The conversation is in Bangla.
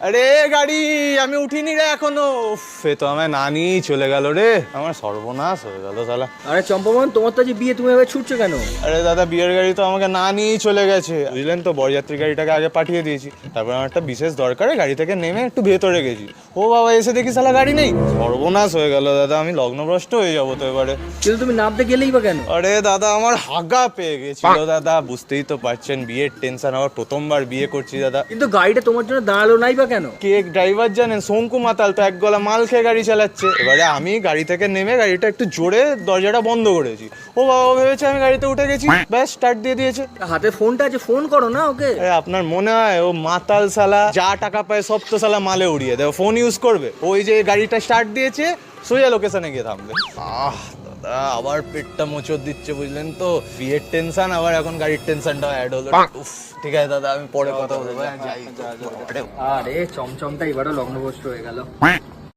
আরে গাড়ি আমি উঠিনি রে এখনও। এ তো আমায় না নিয়েই চলে গেল রে। আমার সর্বনাশ হয়ে গেল সালা আরে চম্পমন তোমার তো যে বিয়ে তুমি এবার ছুটছো কেন? আরে দাদা বিয়ের গাড়ি তো আমাকে না নিয়েই চলে গেছে। বুঝলেন তো বরযাত্রী গাড়িটাকে আগে পাঠিয়ে দিয়েছি। তারপর আমার একটা বিশেষ দরকারে গাড়ি থেকে নেমে একটু ভেতরে গেছি। ও বাবা এসে দেখি সালা গাড়ি নেই। সর্বনাশ হয়ে গেল দাদা আমি লগ্নভ্রষ্ট হয়ে যাব তো এবারে। কিন্তু তুমি নামতে গেলেই বা কেন? আরে দাদা আমার হাগা পেয়ে গেছিল দাদা বুঝতেই তো পারছেন বিয়ের টেনশন আমার প্রথমবার বিয়ে করছি দাদা। কিন্তু গাড়িটা তোমার জন্য দাঁড়াল নাই বা কেন? কে ড্রাইভার জানেন? শঙ্কু মাতাল তো এক গলা মাল খেয়ে গাড়ি চালাচ্ছে। এবারে আমি গাড়ি থেকে নেমে গাড়িটা একটু জোরে দরজাটা বন্ধ করেছি। ও বাবা ভেবেছে আমি গাড়িতে উঠে গেছি ব্যাস স্টার্ট দিয়ে দিয়েছে। হাতে ফোনটা আছে ফোন করো না ওকে। আরে আপনার মনে হয় ও মাতাল সালা যা টাকা পায় সব তো সালা মালে উড়িয়ে দেয়। ফোন ইউজ করবে। ওই যে গাড়িটা স্টার্ট দিয়েছে সোজা লোকেশনে গিয়ে থামবে। আহ দাদা আবার পেটটা মোচর দিচ্ছে বুঝলেন তো? বিয়ের টেনশন আবার এখন গাড়ির টেনশনটা অ্যাড হলো। উফ ঠিক আছে দাদা আমি পরে কথা বলব আরে চমচমটা এবারও লগ্নভ্রষ্ট হয়ে গেল।